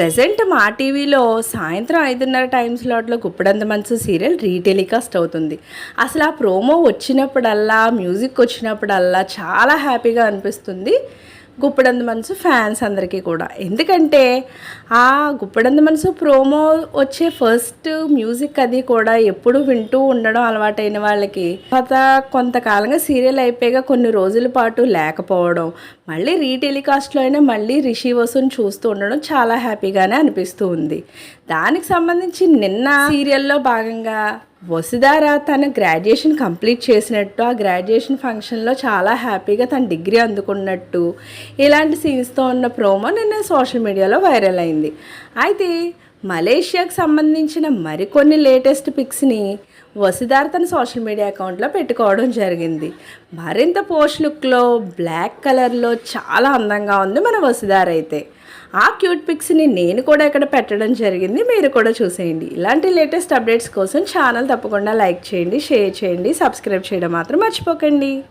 Present మా టీవీలో సాయంత్రం ఐదున్నర టైం స్లాట్లో గుప్పడంత మంచు సీరియల్ రీటెలికాస్ట్ అవుతుంది. అసలు ఆ ప్రోమో వచ్చినప్పుడల్లా మ్యూజిక్ వచ్చినప్పుడల్లా చాలా హ్యాపీగా అనిపిస్తుంది. గుప్పడంత మనసు ఫ్యాన్స్ అందరికీ కూడా. ఎందుకంటే ఆ గుప్పడంత మనసు ప్రోమో వచ్చే ఫస్ట్ మ్యూజిక్ అది కూడా ఎప్పుడు వింటూ ఉండడం అలవాటైన వాళ్ళకి. తర్వాత కొంతకాలంగా సీరియల్ అయిపోయాక కొన్ని రోజుల పాటు లేకపోవడం మళ్ళీ రీటెలికాస్ట్లో అయినా మళ్ళీ రిషి వసుని చూస్తూ ఉండడం చాలా హ్యాపీగానే అనిపిస్తూ ఉంది. దానికి సంబంధించి నిన్న సీరియల్లో భాగంగా వసుధార తన గ్రాడ్యుయేషన్ కంప్లీట్ చేసినట్టు ఆ గ్రాడ్యుయేషన్ ఫంక్షన్లో చాలా హ్యాపీగా తన డిగ్రీ అందుకున్నట్టు ఇలాంటి సీన్స్తో ఉన్న ప్రోమో నిన్న సోషల్ మీడియాలో వైరల్ అయింది. అయితే మలేషియాకు సంబంధించిన మరికొన్ని లేటెస్ట్ పిక్స్ని వసుధార తన సోషల్ మీడియా అకౌంట్లో పెట్టుకోవడం జరిగింది. మరింత పోస్ట్ లుక్లో బ్లాక్ కలర్లో చాలా అందంగా ఉంది మన వసుదార్ అయితే. ఆ క్యూట్ పిక్స్ని నేను కూడా ఇక్కడ పెట్టడం జరిగింది. మీరు కూడా చూసేయండి. ఇలాంటి లేటెస్ట్ అప్డేట్స్ కోసం ఛానల్ తప్పకుండా లైక్ చేయండి షేర్ చేయండి సబ్స్క్రైబ్ చేయడం మాత్రం మర్చిపోకండి.